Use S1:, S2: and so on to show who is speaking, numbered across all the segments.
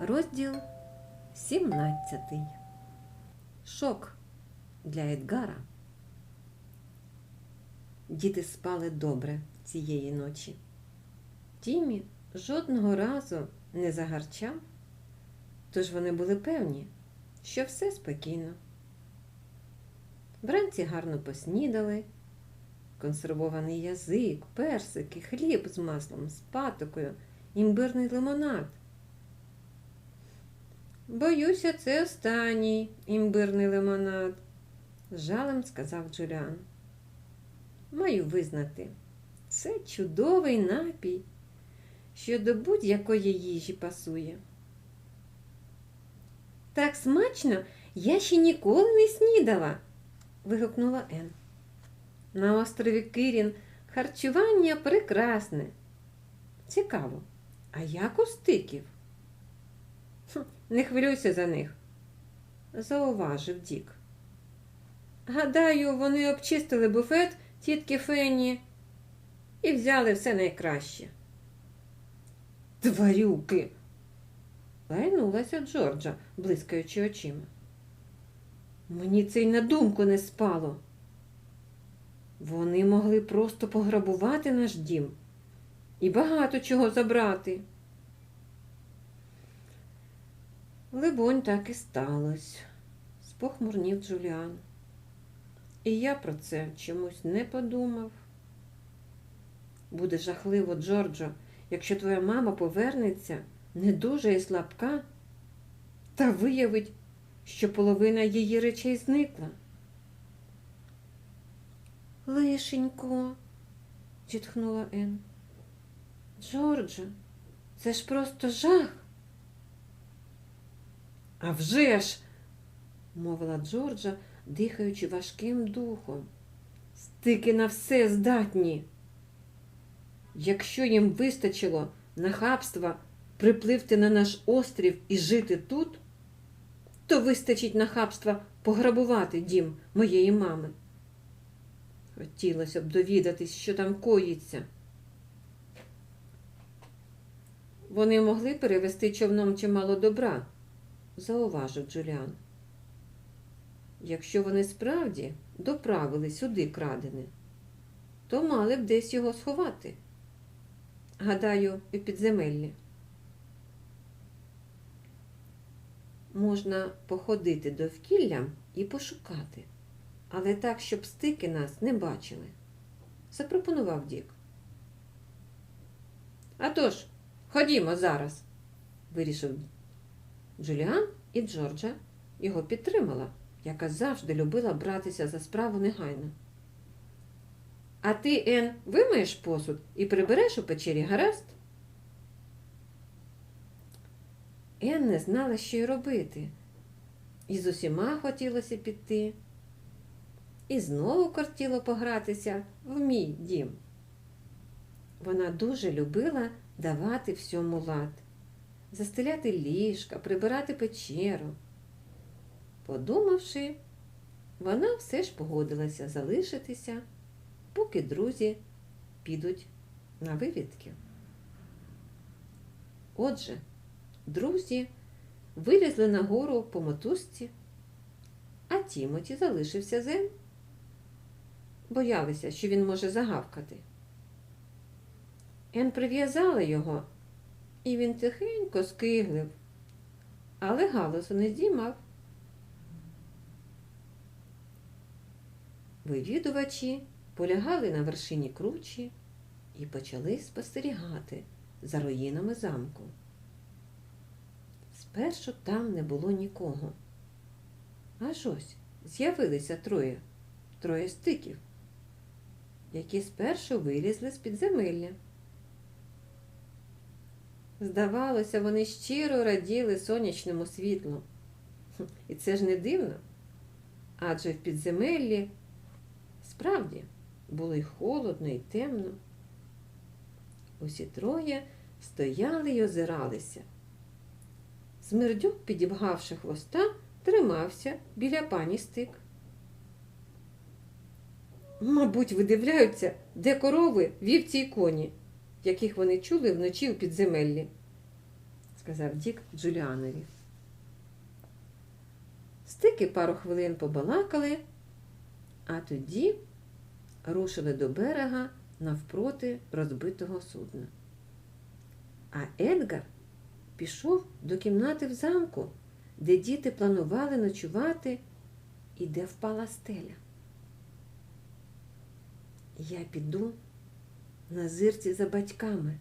S1: Розділ 17. Шок для Едгара. Діти спали добре цієї ночі. Тімі жодного разу не загарчав, тож вони були певні, що все спокійно. Вранці гарно поснідали, консервований язик, персики, хліб з маслом, з патокою, імбирний лимонад. Боюся, це останній імбирний лимонад, з жалем сказав Джуліан. Маю визнати, це чудовий напій, що до будь-якої їжі пасує. Так смачно я ще ніколи не снідала, вигукнула Ен. На острові Кирін харчування прекрасне. Цікаво, а як у стиків? «Хм, Не хвилюйся за них, зауважив Дік. Гадаю, вони обчистили буфет тітки Фенні і взяли все найкраще. Тварюки. лайнулася Джорджа, блискаючи очима. Мені це й на думку не спало. Вони могли просто пограбувати наш дім і багато чого забрати. Либонь, так і сталося, спохмурнів Джуліан. І я про це чомусь не подумав. Буде жахливо, Джорджо, якщо твоя мама повернеться не дуже і слабка, та виявить, що половина її речей зникла. Лишенько, зітхнула Ен. Джорджо, це ж просто жах. А вже ж, мовила Джорджа, дихаючи важким духом. Стики на все здатні. Якщо їм вистачило нахабства припливти на наш острів і жити тут, то вистачить нахабства пограбувати дім моєї мами. Хотілося б довідатись, що там коїться. Вони могли перевезти човном чимало добра, зауважив Джуліан. Якщо вони справді доправили сюди крадене, то мали б десь його сховати. Гадаю, у підземеллі. Можна походити довкіллям і пошукати, але так, щоб стики нас не бачили, запропонував Дік. «А тож, ходімо зараз, вирішив Джуліан і Джорджа його підтримала, яка завжди любила братися за справу негайно. А ти, Ен, вимиєш посуд і прибереш у печері гаразд? Ен не знала, що й робити. І з усіма хотілося піти. І знову кортіло погратися в мій дім. Вона дуже любила давати всьому лад, застеляти ліжка, прибирати печеру. Подумавши, вона все ж погодилася залишитися, поки друзі підуть на вивідки. Отже, друзі вилізли на гору по мотузці, а Тімоті залишився зен. Боялися, що він може загавкати. Ен прив'язала його, і він тихенько скиглив, але галасу не здіймав. Вивідувачі полягали на вершині кручі і почали спостерігати за руїнами замку. Спершу там не було нікого. Аж ось з'явилися троє, троє стиків, які спершу вилізли з підземелля. Здавалося, вони щиро раділи сонячному світлу. І це ж не дивно, адже в підземеллі справді було й холодно, і темно. Усі троє стояли й озиралися. Смердюк, підібгавши хвоста, тримався біля пані стик. Мабуть, видивляються, де корови, вівці й коні, яких вони чули вночі у підземеллі, сказав Дік Джуліанові. Стики пару хвилин побалакали, а тоді рушили до берега навпроти розбитого судна. А Едгар пішов до кімнати в замку, де діти планували ночувати і де впала стеля. Я піду на зирці за батьками,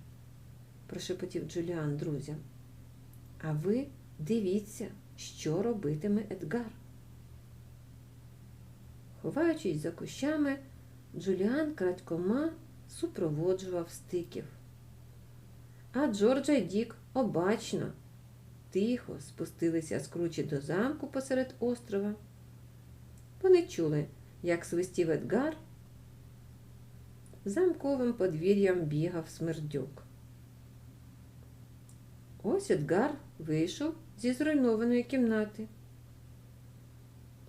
S1: прошепотів Джуліан друзям. А ви дивіться, що робитиме Едгар. Ховаючись за кущами, Джуліан крадькома супроводжував стиків. А Джорджа й Дік обачно, тихо спустилися з кручі до замку посеред острова. Вони чули, як свистів Едгар. Замковим подвір'ям бігав смердюк. Ось Едгар вийшов зі зруйнованої кімнати,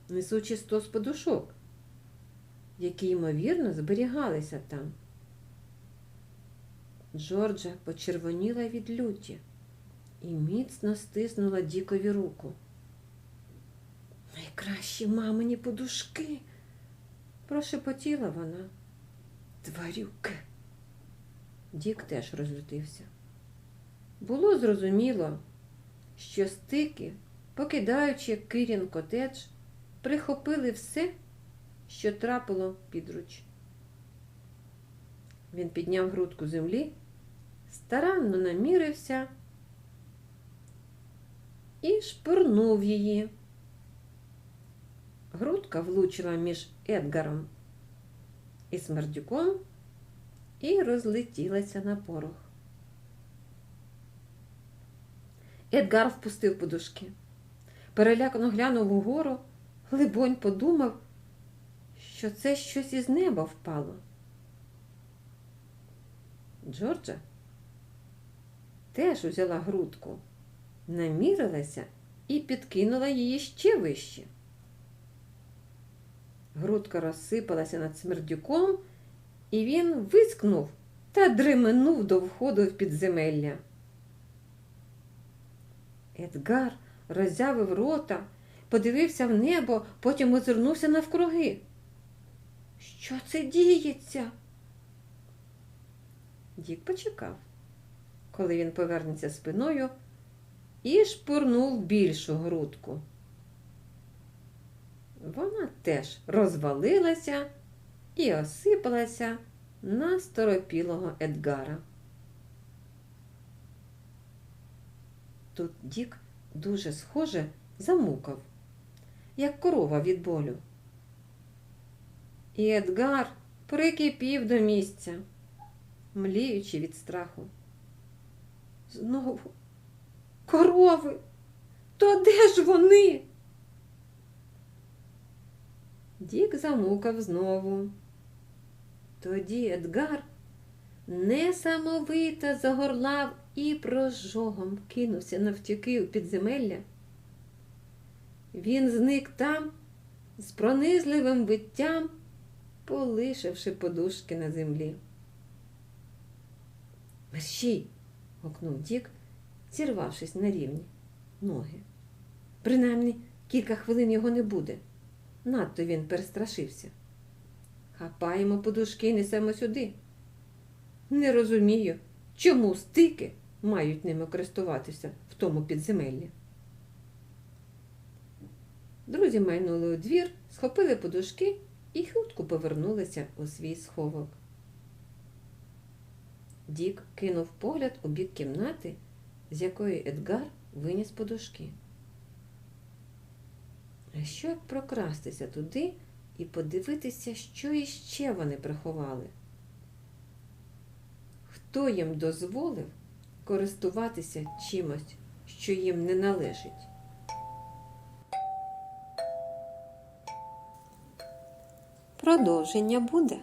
S1: несучи стос подушок, які, ймовірно, зберігалися там. Джорджа почервоніла від люті і міцно стиснула Дікові руку. Найкращі мамині подушки, прошепотіла вона. Тварюки. Дік теж розлютився. Було зрозуміло, що стики, покидаючи Кирін котедж, прихопили все, що трапило підруч. Він підняв грудку землі, старанно намірився і шпурнув її. Грудка влучила між Едгаром і смердюком і розлетілася на порох. Едгар впустив подушки. Перелякано глянув угору, глибонь подумав, що це щось із неба впало. Джорджа теж узяла грудку, намірилася і підкинула її ще вище. Грудка розсипалася над смердюком, і він вискнув та дременув до входу в підземелля. Едгар роззявив рота, подивився в небо, потім озирнувся навкруги. Що це діється? Дік почекав, коли він повернеться спиною, і шпурнув більшу грудку. Вона теж розвалилася і осипалася на сторопілого Едгара. Тут Дік дуже схоже замукав, як корова від болю. І Едгар прикипів до місця, мліючи від страху. Знову корови, то де ж вони? Дік замукав знову. Тоді Едгар несамовито загорлав і прожогом кинувся навтюки у підземелля. Він зник там з пронизливим биттям, полишивши подушки на землі. Мерщій. гукнув Дік, зірвавшись на рівні ноги. Принаймні кілька хвилин його не буде. Надто він перестрашився. Хапаємо подушки і несемо сюди. Не розумію, чому стики мають ними користуватися в тому підземеллі. Друзі майнули у двір, схопили подушки і хутко повернулися у свій сховок. Дік кинув погляд у бік кімнати, з якої Едгар виніс подушки. А що як прокрастися туди і подивитися, що іще вони приховали? Хто їм дозволив користуватися чимось, що їм не належить? Продовження буде.